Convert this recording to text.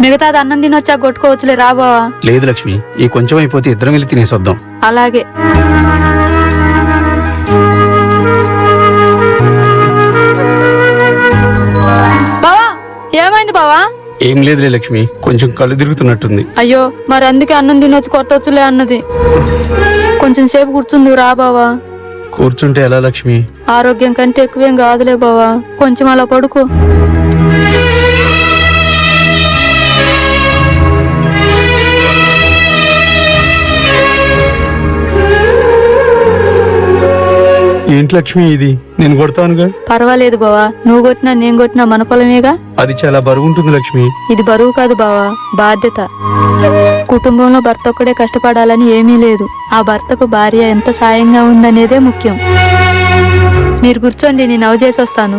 మిగతాది అన్నం తినొచ్చా? కొట్టుకోవచ్చులే. రా బావా. లేదు లక్ష్మి ఈ కొంచెం అయిపోతే ఇద్దరం వెళ్ళి తినేసొద్దాం అలాగే. బావా ఏమైంది బావా? ఏం లేదులే లక్ష్మి కొంచెం కళ్ళు తిరుగుతున్నట్టుంది. అయ్యో మరి అందుకే అన్నం తినొచ్చు కొట్టొచ్చులే అన్నది. కొంచెం సేపు కూర్చుంది రా బావా. కూర్చుంటే ఎలా లక్ష్మి? ఆరోగ్యం కంటే ఎక్కువేం కాదులే బావా. కొంచెం అలా పడుకో. ఏంటి లక్ష్మి ఇది? నేను కొడతానుగా? పర్వాలేదు బావా. నువ్వు కొట్టినా నేను కొట్టినా మన పొలమేగా? అది చాలా బరువు ఉంటుంది లక్ష్మి. ఇది బరువు కాదు బావా. బాధ్యత. కుటుంబంలో భర్త ఒక్కడే కష్టపడాలని ఏమీ లేదు. ఆ భర్తకు భార్య ఎంత సాయంగా ఉందనేదే ముఖ్యం. మీరు కూర్చోండి నేను నవ్వు చేసి వస్తాను